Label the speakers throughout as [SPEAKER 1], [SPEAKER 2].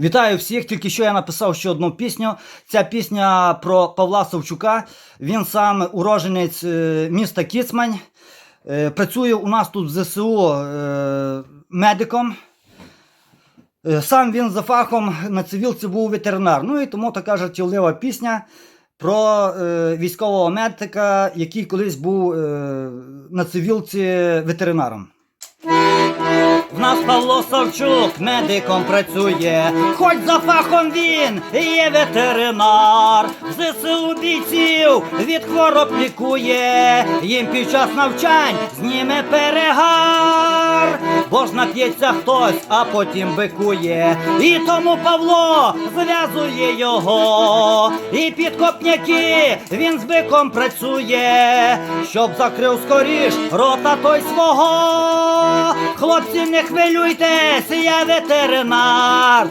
[SPEAKER 1] Вітаю всіх. Тільки що я написав ще одну пісню. Ця пісня про Павла Савчука. Він сам уроженець е, міста Кіцмань. Е, Працює у нас тут в ЗСУ е, медиком. Сам він за фахом на цивілці був ветеринар. Ну і тому така жартівлива пісня про військового медика, який колись був на цивілці ветеринаром. В нас Павло Савчук медиком працює, хоч за фахом він є ветеринар, ЗСУ бійців від хвороб лікує, їм під час навчань зніме перегар, бо ж нап'ється хтось, а потім бикує. І тому Павло зв'язує його, і під копняки він з биком працює, щоб закрив скоріш рота той свого. Хлопці, не хвилюйтесь, я ветеринар.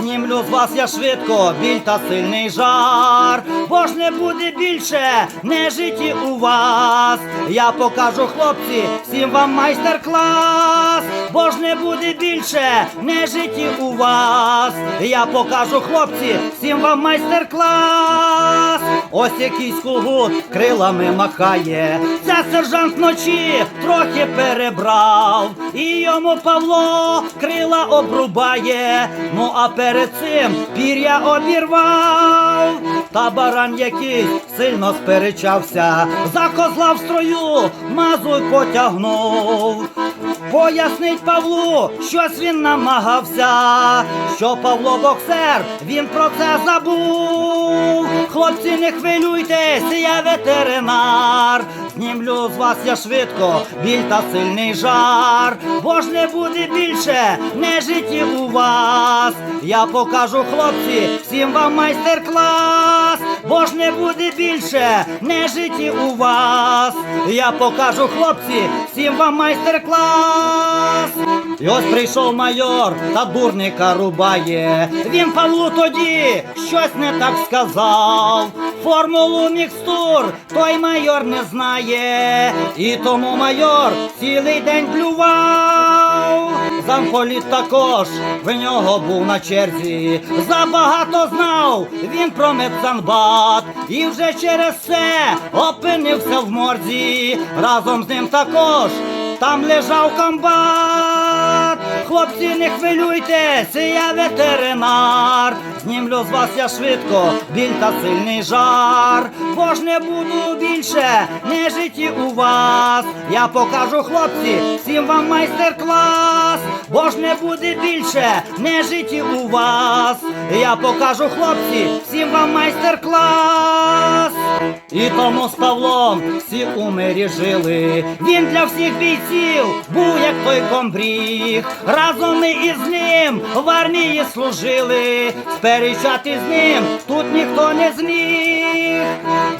[SPEAKER 1] Знімлю з вас я швидко біль та сильний жар. Бо ж не буде більше нежиті у вас. Я покажу, хлопці, всім вам майстер-клас. Бо ж не буде більше нежиті у вас. Я покажу, хлопці, всім вам майстер-клас. Ось якийсь кугут крилами махає. Це сержант вночі трохи перебрав. І йому Павло крила обрубає. Ну а перед цим пір'я обірвав. Та баран якийсь сильно сперечався. За козла в строю мазуй потягнув. Пояснить Павлу, щось він намагався, що Павло боксер, він про це забув. Хлопці, не хвилюйтесь, я ветеринар. Знімлю з вас я швидко, біль та сильний жар. Бо ж не буде більше не нежиті у вас. Я покажу, хлопці, всім вам майстер-клас. Бо ж не буде більше нежиті у вас. Я покажу, хлопці, всім вам майстер-клас. І ось прийшов майор та дурника рубає. Він Павлу тоді щось не так сказав. Формулу мікстур той майор не знає. І тому майор цілий день плював. Замполіт також в нього був на черзі. Забагато знав він про медсанбат. І вже через це опинився в морзі. Разом з ним також там лежав комбат. Хлопці, не хвилюйтесь, я ветеринар. Знімлю з швидко, біль та сильний жар. Бо ж не буду більше нежиті у вас. Я покажу, хлопці, всім вам майстер-клас. Бо не буде більше нежиті у вас. Я покажу, хлопці, всім вам майстер-клас. І тому з Павлом всі у мирі жили. Він для всіх бійців був як той комбріг. Разом ми із ним в армії служили. Сперечати з ним тут ніхто не зміг.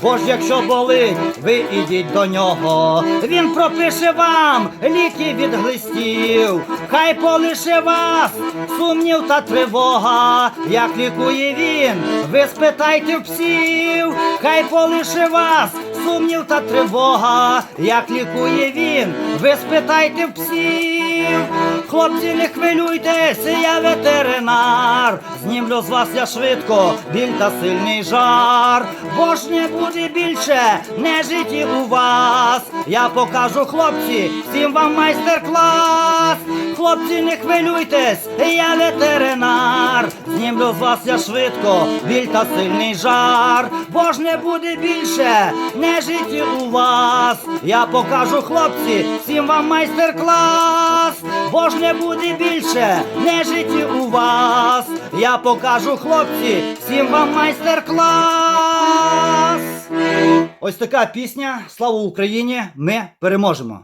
[SPEAKER 1] Бо ж якщо болить, ви ідіть до нього. Він пропише вам ліки від глистів. Хай полише вас сумнів та тривога. Як лікує він, ви спитайте в псів. Хай полише вас сумнів та тривога. Як лікує він, ви спитайте в псів. Хлопці, не хвилюйтесь, я ветеринар. Знімлю з вас я швидко, біль та сильний жар. Бо ж не буде більше нежиті у вас. Я покажу, хлопці, всім вам майстер-клас. Хлопці, не хвилюйтесь, я ветеринар. Знімлю з вас я швидко, біль та сильний жар. Бо ж не буде більше нежиті у вас. Я покажу, хлопці, всім вам майстер-клас. Бо ж не буде більше нежиті у вас. Я покажу, хлопці, всім вам майстер-клас. Ось така пісня. Слава Україні! Ми переможемо!